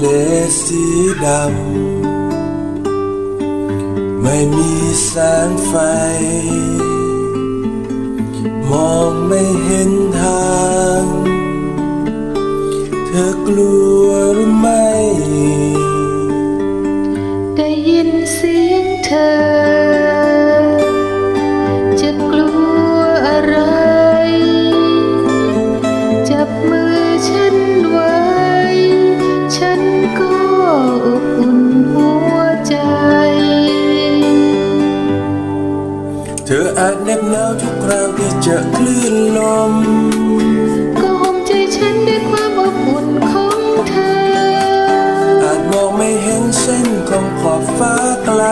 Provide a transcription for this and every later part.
เลสีดำ ไม่มีแสงไฟ มองไม่เห็นทาง เธอกลัวหรือไม่ ได้ยินเสียงเธอจะกลัวอะไรจับมือฉัน ออาจเหน็บหนาวทุกคราวที่เจอคลื่นลม ก็ห่มใจฉันด้วยความอบอุ่นของเธอ อาจมองไม่เห็นเส้นของขอบฟ้าไกล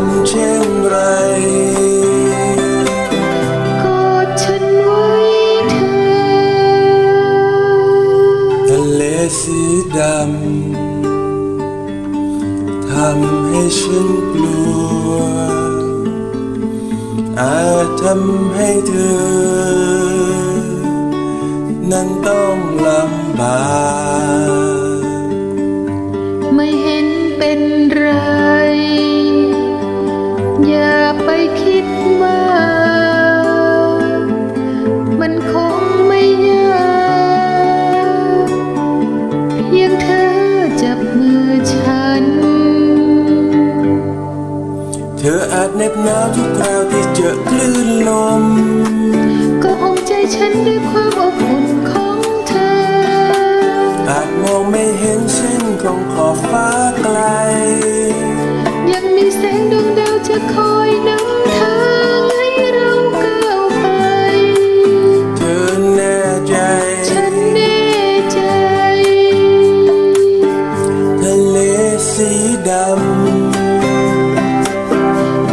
ำเช่นไรกอดฉันไว้เธอทะเลสีดำทำให้ฉันกลัว อาจทำให้เธอ นั้นต้องลำ อย่าไปคิดมากมันคงไม่ยากเพียงเธอจับมือฉัน เธออาจเหน็บหนาวทุกคราวที่เจอคลื่นลม ก็ห่มใจฉันด้วยความอบอุ่นของเธอ อาจมองไม่เห็นเส้นของขอบฟ้าไกล ยังมีแสงดวงดาว จะคอยนำทางให้เราก้าวไป เธอแน่ใจ ฉันแน่ใจ ทะเลสีด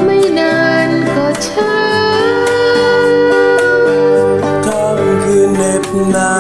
ไม่นานก็ช้าำค่ำคืนเหน็บหนา